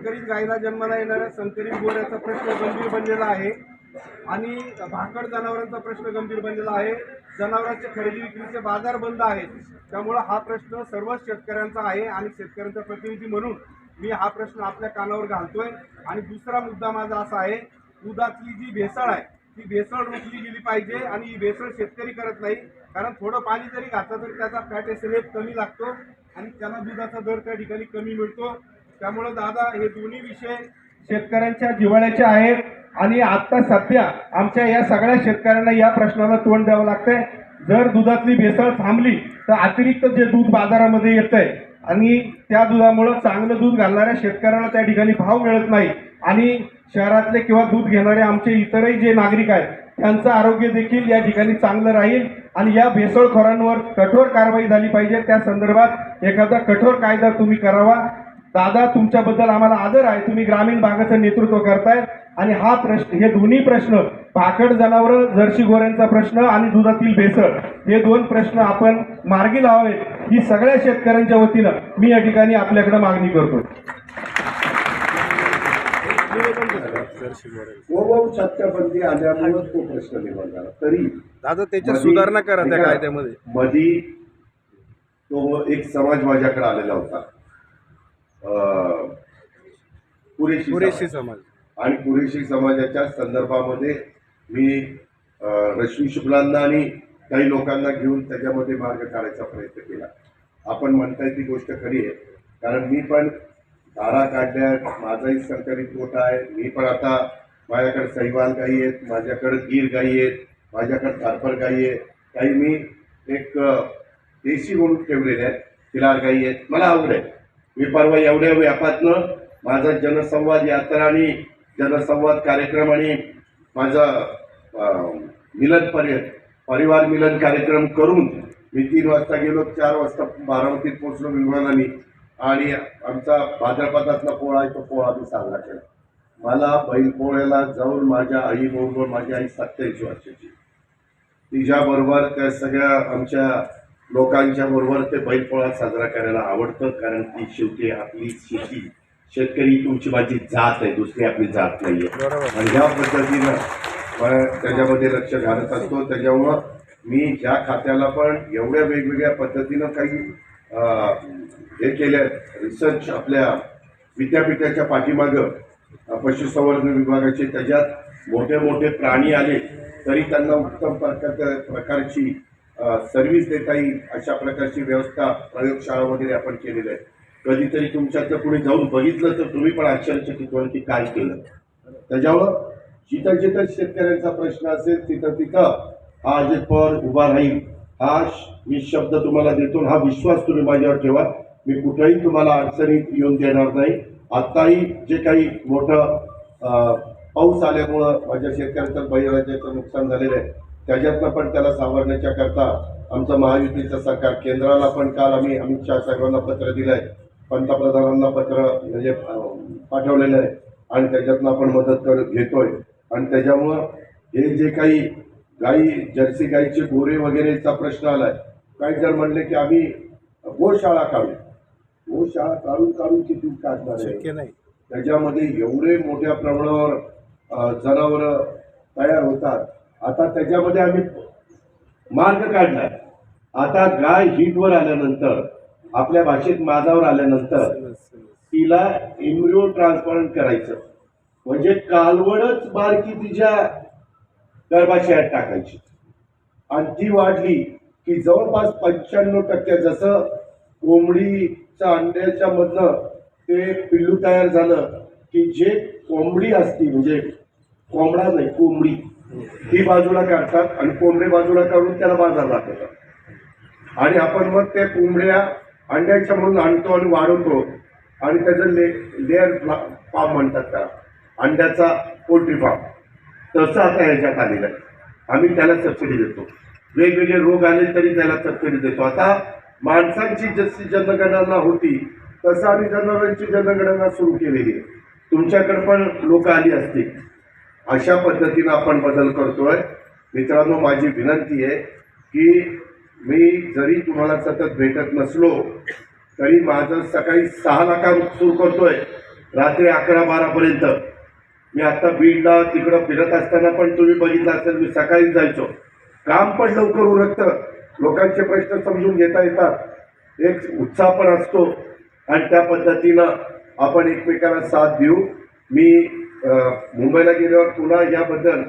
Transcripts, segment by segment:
संकरित गायीला जन्माला येणाऱ्या संकरित गोऱ्याचा प्रश्न गंभीर बनलेला आहे. आणि भाकड जनावरांचा प्रश्न गंभीर बनलेला आहे. जनावरांचे खरेदी विक्रीचे बाजार बंद आहेत. त्यामुळं हा प्रश्न सर्वच शेतकऱ्यांचा आहे आणि शेतकऱ्यांचा प्रतिनिधी म्हणून मी हा प्रश्न आपल्या कानावर घालतोय. आणि दुसरा मुद्दा माझा असा आहे दुधातली जी भेसळ आहे ती भेसळ रोखली गेली पाहिजे आणि ही भेसळ शेतकरी करत नाही. कारण थोडं पाणी जरी घातलं तरी त्याचा फॅट एसएनएफ कमी लागतो आणि त्यांना दुधाचा दर त्या ठिकाणी कमी मिळतो. त्यामुळं दादा हे दोन्ही विषय शेतकऱ्यांच्या जिव्हाळ्याचे आहेत आणि आता सध्या आमच्या या सगळ्या शेतकऱ्यांना या प्रश्नाला तोंड द्यावं लागतंय. जर दुधातली भेसळ थांबली तर अतिरिक्त जे दूध बाजारामध्ये येतंय आणि त्या दुधामुळं चांगलं दूध घालणाऱ्या शेतकऱ्याला त्या ठिकाणी भाव मिळत नाही आणि शहरातले किंवा दूध घेणारे आमचे इतरही जे नागरिक आहेत त्यांचं आरोग्य देखील या ठिकाणी चांगलं राहील आणि या भेसळखोरांवर कठोर कारवाई झाली पाहिजे. त्या संदर्भात एखादा कठोर कायदा तुम्ही करावा. दादा तुमच्याबद्दल आम्हाला आदर आहे. तुम्ही ग्रामीण भागाचं नेतृत्व करताय आणि हा प्रश्न हे दोन्ही प्रश्न पाकड जनावर जर्सी गोऱ्यांचा प्रश्न आणि दुधातील भेसळ हे दोन प्रश्न आपण मार्गी लावावेत. ही सगळ्या शेतकऱ्यांच्या वतीनं मी या ठिकाणी आपल्याकडे मागणी करतो. आल्यामुळे तो प्रश्न निर्माण झाला. तरी दादा त्याच्यात सुधारणा करा त्या कायद्यामध्ये. मधी तो एक समाज माझ्याकडे आलेला होता. कुरेशी पुरेशी समाज. आणि कुरेशी समाजाच्या संदर्भामध्ये मी रश्मी शुक्लांना आणि काही लोकांना घेऊन त्याच्यामध्ये मार्ग काढायचा प्रयत्न केला. आपण म्हणताय ती गोष्ट खरी आहे. कारण मी पण धारा काढल्या माझाही संकलित मोठा आहे. मी पण आता माझ्याकडे सैवाल गाई आहेत माझ्याकडे गीर गाई आहेत माझ्याकडे थारपर गाई आहे काही मी एक देशी म्हणून ठेवलेल्या आहेत खिलार गाई आहेत. मला आवड आहे. मी परवा एवढ्या व्यापातनं माझा जनसंवाद यात्रा आणि जनसंवाद कार्यक्रम आणि माझा मिलन परि परिवार मिलन कार्यक्रम करून मी तीन वाजता गेलो चार वाजता बारामतीत पोचलो विमानाने आणि आमचा भाद्रपदातला पोळा आहे तो पोळा मी साजरा केला. मला बैलपोळ्याला जाऊन माझ्या आईबरोबर माझी आई सत्याऐंशी वर्षाची. तिच्याबरोबर त्या सगळ्या आमच्या लोकांच्या बरोबर ते बैलपोळा साजरा करायला आवडतं कारण ती शेवटी आपली शेती शेतकरी तुमची माझी जात आहे दुसरी आपली जात नाही आहे आणि ह्या पद्धतीनं त्याच्यामध्ये लक्ष घालत असतो. त्याच्यामुळं मी ह्या खात्याला पण एवढ्या वेगवेगळ्या पद्धतीनं काही हे केल्या रिसर्च आपल्या विद्यापीठाच्या पाठीमागं पशुसंवर्धन विभागाचे त्याच्यात मोठे मोठे प्राणी आले तरी त्यांना उत्तम प्रकार प्रकारची सर्व्हिस देता येईल अशा प्रकारची व्यवस्था प्रयोगशाळा वगैरे आपण केलेली आहे. कधीतरी तुमच्यातलं कुणी जाऊन बघितलं तर तुम्ही पण आश्चर्यचकित व्हाल की काय केलं? त्याच्यावर जिथं जिथं शेतकऱ्यांचा प्रश्न असेल तिथं तिथं हा अजित पवार उभा राहील हा मी शब्द तुम्हाला देतो हा विश्वास तुम्ही माझ्यावर ठेवा. मी कुठेही तुम्हाला अडचणीत येऊन देणार नाही. आत्ताही जे काही मोठं पाऊस आल्यामुळं माझ्या शेतकऱ्यांचं बळीराज्याचं नुकसान झालेलं आहे. त्याच्यातनं पण त्याला सावरण्याच्या करता आमचं महायुतीचं सरकार केंद्राला पण काल आम्ही अमित शहा साहेबांना पत्र दिलं आहे पंतप्रधानांना पत्र म्हणजे पाठवलेलं आहे. आणि त्याच्यातनं आपण मदत कर घेतोय. आणि त्याच्यामुळं हे जे काही गाई जर्सी गाईचे गोरे वगैरेचा प्रश्न आलाय. काही जर म्हणले की आम्ही गोशाळा काढू. गोशाळा काढून काढून किती काढणार आहे? शक्य नाही. त्याच्यामध्ये एवढे मोठ्या प्रमाणावर जनावर तयार होतात. आता त्याच्यामध्ये आम्ही मार्ग काढला. आता गाय हिटवर आल्यानंतर आपल्या भाषेत माझावर आल्यानंतर तिला इम्युनो ट्रान्सपरंट करायचं. म्हणजे कालवडच बारकी तिच्या गर्भाशयात टाकायची. आणि ती वाढली की जवळपास पंच्याण्णव टक्के जसं कोंबडीच्या अंड्याच्या मधनं ते पिल्लू तयार झालं की जे कोंबडी असती म्हणजे कोंबडा नाही कोंबडी. ही बाजूला काढतात आणि कोंबडे बाजूला काढून त्याला बाजार दाखवतात. आणि आपण मग त्या कोंबड्या अंड्याच्या म्हणून आणतो आणि वाढवतो. आणि त्याचं ले लेअर फार्म म्हणतात त्याला. अंड्याचा पोल्ट्री फार्म. तसं आता ह्याच्यात आलेलं आहे. आम्ही त्याला सबसिडी देतो. वेगवेगळे रोग आले तरी त्याला सबसिडी देतो. आता माणसांची जशी जनगणना होती तसं आम्ही जनावरांची जनगणना सुरू केलेली आहे. तुमच्याकडे पण लोक आली असतील. अशा पद्धतीनं आपण बदल करतोय. मित्रांनो माझी विनंती आहे की मी जरी तुम्हाला सतत भेटत नसलो तरी माझं सकाळी सहाला काम सुरू करतोय रात्री अकरा बारापर्यंत मी आत्ता बीडला तिकडं फिरत असताना पण तुम्ही बघितलं असेल मी सकाळी जायचो. काम पण लवकर उरकतं. लोकांचे प्रश्न समजून घेता येतात. एक उत्साह पण असतो. आणि त्या पद्धतीनं आपण एकमेकांना साथ देऊ. मी मुंबईला गेल्यावर पुन्हा याबद्दल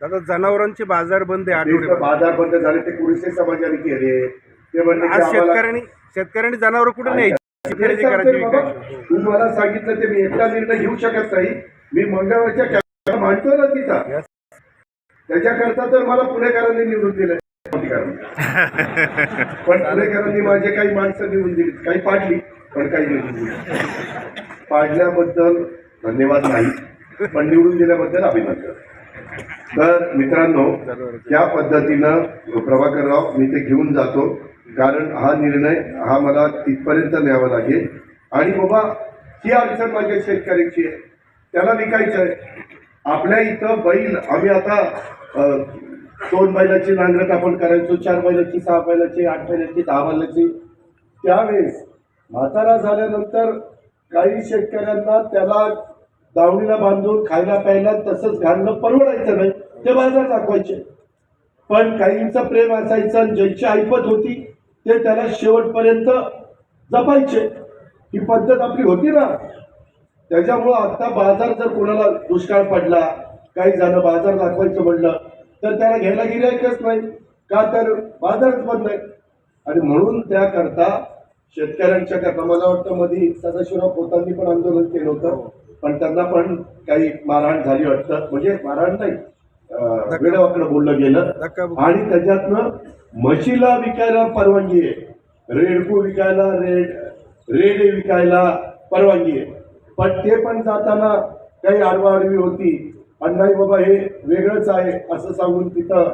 दादा जनावरांचे बाजार बंद आहे आठवडे बाजार बंद झाले ते कुरिसे समाजाने केले. ते म्हणले आज शेतकऱ्यांनी शेतकऱ्यांनी जनावर कुठे नाही खरेदी करायची विकायची. तू मला सांगितलं ते मी एकटा निर्णय घेऊ शकत नाही. मी मंगळवारच्या कॅमेरा मांडतो ना तिथं. Yes. त्याच्याकरता तर मला पुणेकरांनी निवडून दिलं. पण पुणेकरांनी माझे काही माणसं निवडून दिली काही पाडली पण काही निवडून दिली. पाडल्याबद्दल धन्यवाद नाही पण निवडून दिल्याबद्दल अभिनंदन. तर मित्रांनो त्या पद्धतीनं प्रभाकरराव मी ते घेऊन जातो कारण हा निर्णय हा मला तिथपर्यंत न्यावा लागेल. आणि बाबा ही अडचण माझ्या शेतकऱ्याची आहे. त्याला विकायचं आहे. आपल्या इथं बैल आम्ही आता दोन बैलाची नांगरट आपण करायचो चार बैलाची सहा बैलाची आठ बैलाची दहा बैलाची. त्यावेळेस म्हातारा झाल्यानंतर काही शेतकऱ्यांना त्याला दावणीला बांधून खायला प्यायला तसंच घालणं परवडायचं नाही ते बाजार दाखवायचे. पण काहींचं प्रेम असायचं आणि ज्यांची ऐपत होती ते त्याला शेवटपर्यंत जपायचे. ही पद्धत आपली होती ना. त्याच्यामुळं आता बाजार जर कोणाला दुष्काळ पडला काही झालं बाजार दाखवायचं म्हणलं तर त्याला घ्यायला गिरायकच नाही का तर बाजारच बंद आहे आणि म्हणून त्याकरता शेतकऱ्यांच्या करता. मला वाटतं मध्ये सदाशिवराव खोतांनी पण आंदोलन केलं होतं. पण त्यांना पण काही मारहाण झाली वाटतं. म्हणजे मारहाण नाही. अं, वेडावाकडं बोललं गेलं. आणि त्याच्यातनं म्हशीला विकायला परवानगी आहे. रेडकू विकायला रेड रेडे विकायला परवानगी आहे. पण ते पण जाताना काही आडवाआडवी होती. आणि नाही बाबा हे वेगळंच आहे असं सांगून तिथं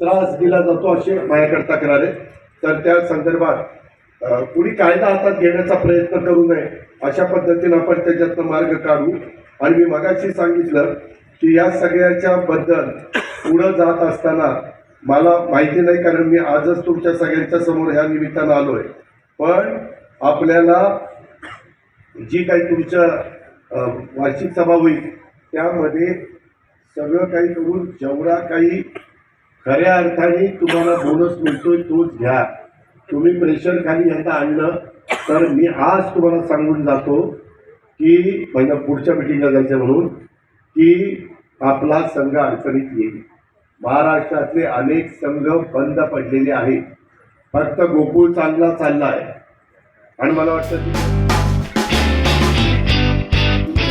त्रास दिला जातो असे माझ्याकडे तक्रार आहे. तर त्या संदर्भात कुणी कायदा हातात घेण्याचा प्रयत्न करू नये अशा पद्धतीनं आपण त्याच्यातनं मार्ग काढू. आणि मी मगाशी सांगितलं की या सगळ्याच्या बद्दल पुढं जात असताना मला माहिती नाही कारण मी आजच तुमच्या सगळ्यांच्या समोर ह्या निमित्तानं आलोय. पण आपल्याला जी काही तुमच्या वार्षिक सभा होईल त्यामध्ये सगळं काही करून जेवढा काही खऱ्या अर्थाने तुम्हाला बोनस मिळतोय तोच घ्या. तुम्ही प्रेशर खाली यांना आणलं तर मी आज तुम्हाला सांगून जातो की पहिल्या पुढच्या मिटिंगला जायचं म्हणून की आपला संघ अडचणीत येईल. महाराष्ट्रातले अनेक संघ बंद पडलेले आहेत. फक्त गोकुळ चांगला चालला आहे आणि मला वाटतं की